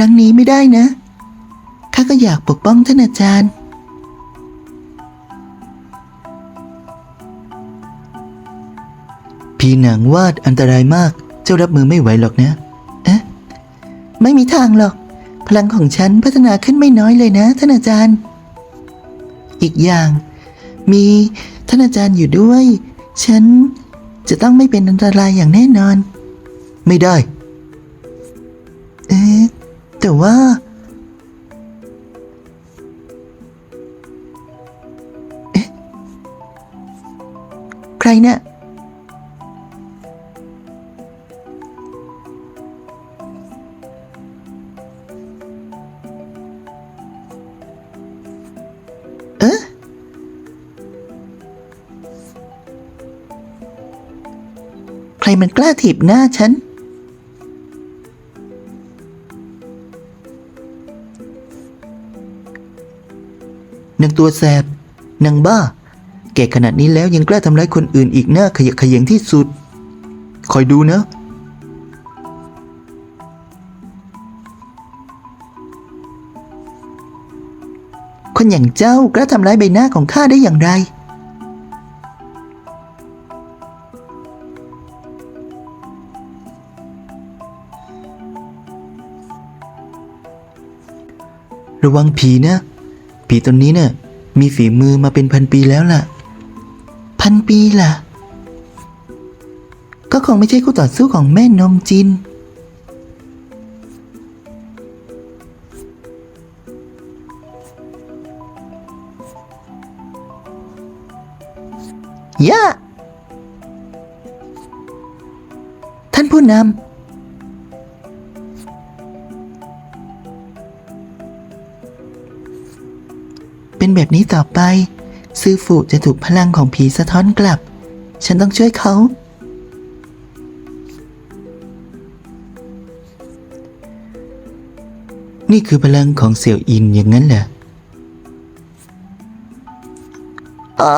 ครั้งนี้ไม่ได้นะ ข้าก็อยากปกป้องท่านอาจารย์ พีหนังวาดอันตรายมาก เจ้ารับมือไม่ไหวหรอกนะเอ๊ะไม่มีทางหรอก พลังของฉันพัฒนาขึ้นไม่น้อยเลยนะ ท่านอาจารย์ อีกอย่าง มีท่านอาจารย์อยู่ด้วย ฉันจะต้องไม่เป็นอันตรายอย่างแน่นอน ไม่ได้เอ๊ะ แต่ว่า เอ๊ะ ใครเนี่ย เอ๊ะ ใครมันกล้าถีบหน้าฉัน ตัวแสบนางบ้า แก่ขนาดนี้แล้วยังกล้าทำร้ายคนอื่นอีกหน้าขยะแขยงที่สุด คอยดูนะคนอย่างเจ้ากล้าทำร้ายใบหน้าของข้าได้อย่างไรระวังผีนะ ผีตนนี้เนะ่ะ มีฝีมือมาเป็นพันปีแล้วล่ะ พันปีล่ะ ก็คงไม่ใช่คู่ต่อสู้ของแม่นมจินย่าท่านผู้นำ แบบนี้ต่อไป ซื่อฝูจะถูกพลังของผีสะท้อนกลับ ฉันต้องช่วยเขา นี่คือพลังของเสี่ยวอินอย่างนั้นเหรออา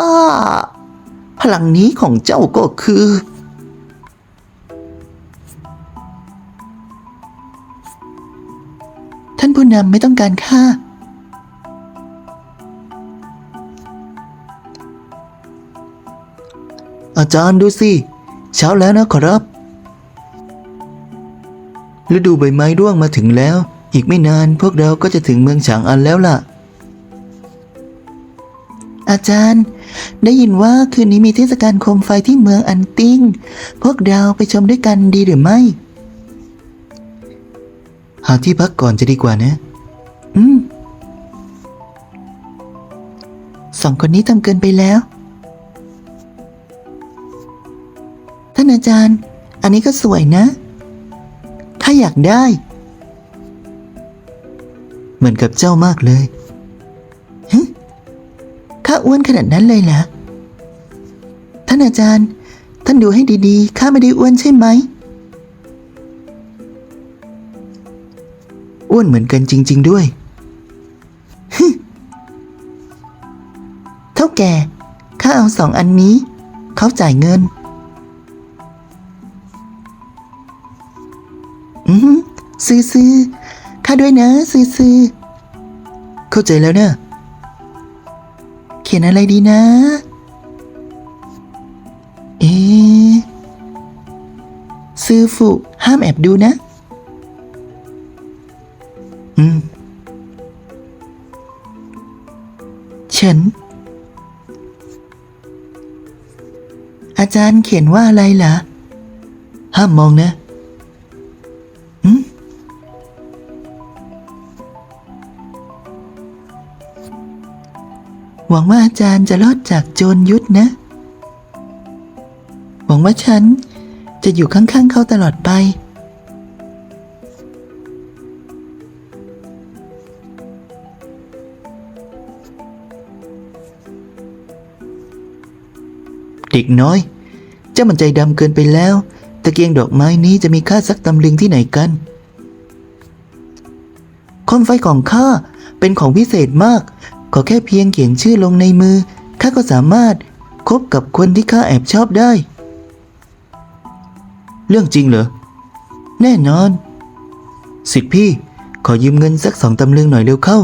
พลังนี้ของเจ้าก็คือ ท่านผู้นำไม่ต้องการข้า อาจารย์ดูสิ เช้าแล้วนะขอรับ ฤดูใบไม้ร่วงมาถึงแล้ว อีกไม่นานพวกเราก็จะถึงเมืองฉางอันแล้วล่ะ อาจารย์ ได้ยินว่าคืนนี้มีเทศกาลโคมไฟที่เมืองอันติ้ง พวกเราไปชมด้วยกันดีหรือไม่ หาที่พักก่อนจะดีกว่านะ อืมสองคนนี้ทำเกินไปแล้ว อาจารย์ อันนี้ก็สวยนะ ถ้าอยากได้ เหมือนกับเจ้ามากเลยฮึข้าอ้วนขนาดนั้นเลยเหรอท่านอาจารย์ ท่านดูให้ดีๆ ข้าไม่ได้อ้วนใช่ไหม อ้วนเหมือนกันจริง ๆ ด้วยเท่าแก่ ข้าเอาสองอันนี้ เขาจ่ายเงิน ซื้อซื้อข้าด้วยนะ ซื้อซื้อเข้าใจแล้วเนะเขียนอะไรดีนะ เอะซื้อฟุห้ามแอบดูนะ อืม ฉัน อาจารย์เขียนว่าอะไรเหรอห้ามมองนะหืม หวังว่าอาจารย์จะรอดจากโจรยุทธนะ หวังว่าฉันจะอยู่ข้างๆเขาตลอดไป เด็กน้อย เจ้ามันใจดำเกินไปแล้ว ตะเกียงดอกไม้นี้จะมีค่าสักตำลึงที่ไหนกันโคมไฟของข้าเป็นของพิเศษมาก ขอแค่เพียงเขียนชื่อลงในมือข้าก็สามารถคบกับคนที่ข้าแอบชอบได้ เรื่องจริงเหรอ แน่นอน สิทธิพี่ ขอยืมเงินสักสองตำลึงหน่อยเร็วเข้า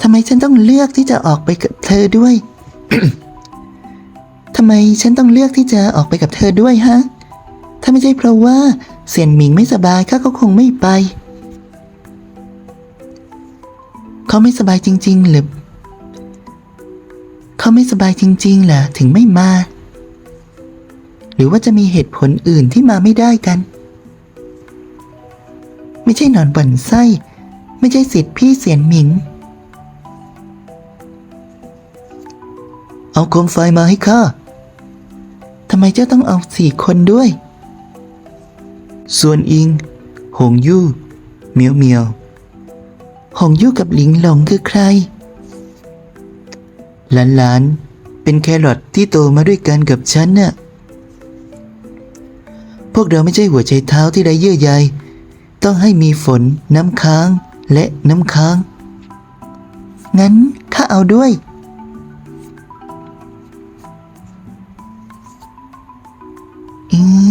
ทำไมฉันต้องเลือกที่จะออกไปกับเธอด้วย ทำไมฉันต้องเลือกที่จะออกไปกับเธอด้วยฮะ ถ้าไม่ใช่เพราะว่าเสียนหมิงไม่สบายข้าก็คงไม่ไป เขาไม่สบายจริง ๆ หรือ เขาไม่สบายจริง ๆเหรอถึงไม่มา หรือว่าจะมีเหตุผลอื่นที่มาไม่ได้กัน ไม่ใช่นอนบ่นไส้ ไม่ใช่สิทธิ์พี่เสียนหมิง เอาโคมไฟมาให้ข้าทำไมเจ้าต้องเอาสี่คนด้วย ส่วนอิง หงยู่ เมียวเมียว หงยู่กับหลิงหลงคือใคร หลานๆ เป็นแครอทที่โตมาด้วยกันกับฉันน่ะ พวกเราไม่ใช่หัวใจเท้าที่ไร้เยื่อใย ต้องให้มีฝน น้ำค้างและน้ำค้าง งั้นข้าเอาด้วยอืม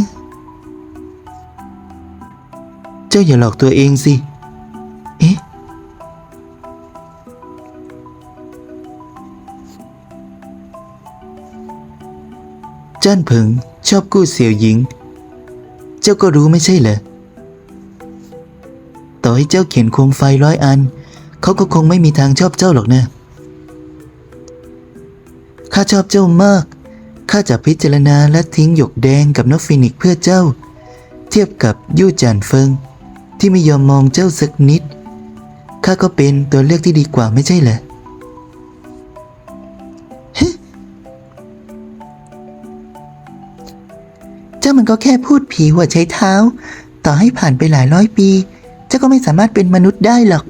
เจ้าอย่าหลอกตัวเองสิ เอ๊ะ จ้านเผิงชอบกู้เสี่ยวหญิง เจ้าก็รู้ไม่ใช่เหรอ ต่อให้เจ้าเขียนโคมไฟร้อยอัน เขาก็คงไม่มีทางชอบเจ้าหรอกนะ ข้าชอบเจ้ามาก ข้าจะพิจารณาและทิ้งหยกแดงกับนกฟินิกเพื่อเจ้า เทียบกับยู่จานเฟิง ที่ไม่ยอมมองเจ้าสักนิด ข้าก็เป็นตัวเลือกที่ดีกว่าไม่ใช่เหรอ จ้ามันก็แค่พูดผีหัวใช้เท้า ต่อให้ผ่านไปหลายร้อยปี เจ้าก็ไม่สามารถเป็นมนุษย์ได้หรอก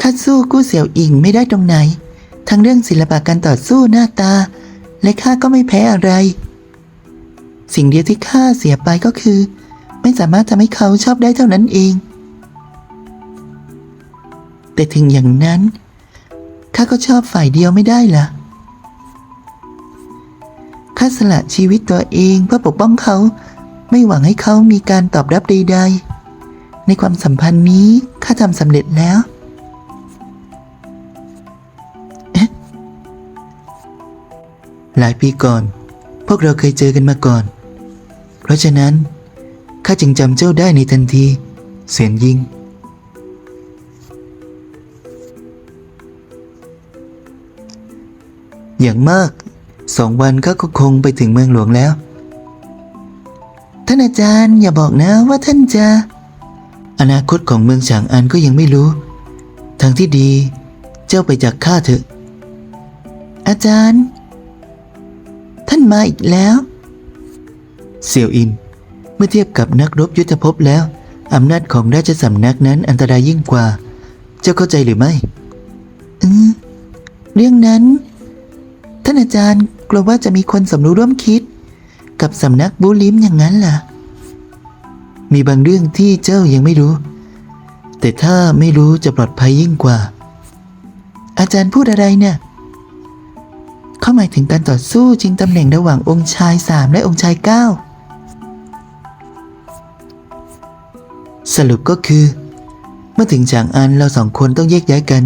ข้าสู้กู้เสี่ยวอิงไม่ได้ตรงไหน ทั้งเรื่องศิลปะการต่อสู้หน้าตา และข้าก็ไม่แพ้อะไร สิ่งเดียวที่ข้าเสียไปก็คือ ไม่สามารถทำให้เขาชอบได้เท่านั้นเอง แต่ถึงอย่างนั้นข้าก็ชอบฝ่ายเดียวไม่ได้ล่ะาสละชีวิตตัวเองเพื่อปกป้องเขา ไม่หวังให้เขามีการตอบรับใดๆ ในความสัมพันธ์นี้ข้าทำสำเร็จแล้วหลายปีก่อน พวกเราเคยเจอกันมาก่อน เพราะฉะนั้นข้าจึงจำเจ้าได้ในทันที เสียนยิง อย่างมาก สองวันก็คงไปถึงเมืองหลวงแล้ว ท่านอาจารย์อย่าบอกนะว่าท่านจะ อนาคตของเมืองฉางอันก็ยังไม่รู้ ทางที่ดีเจ้าไปจากข้าเถอะ อาจารย์ ท่านมาอีกแล้ว เสี่ยวอิน เมื่อเทียบกับนักรบยุทธภพแล้วอำนาจของราชสำนักนั้นอันตรายยิ่งกว่า เจ้าเข้าใจหรือไม่ อืมเรื่องนั้น ท่านอาจารย์กลัวว่าจะมีคนสมรู้ร่วมคิด กับสำนักบูลิมอย่างนั้นล่ะ มีบางเรื่องที่เจ้ายังไม่รู้ แต่ถ้าไม่รู้จะปลอดภัยยิ่งกว่า อาจารย์พูดอะไรเนี่ยเขาหมายถึงการต่อสู้ชิงตำแหน่งระหว่างองค์ชายสามและองค์ชายเก้าสรุปก็คือ เมื่อถึงฉางอันเราสองคนต้องแยกย้ายกัน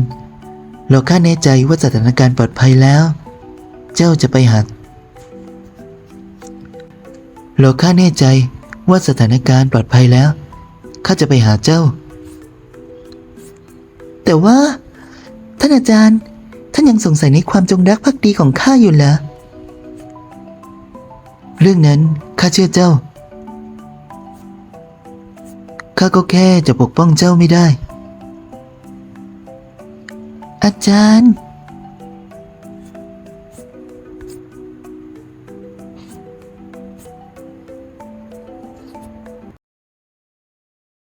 เราคาดแน่ใจว่าสถานการณ์ปลอดภัยแล้ว เจ้าจะไปหาเราข้าแน่ใจว่าสถานการณ์ปลอดภัยแล้วข้าจะไปหาเจ้า แต่ว่า ท่านอาจารย์ ท่านยังสงสัยในความจงรักภักดีของข้าอยู่เหรอเรื่องนั้นข้าเชื่อเจ้าข้าก็แค่จะปกป้องเจ้าไม่ได้ อาจารย์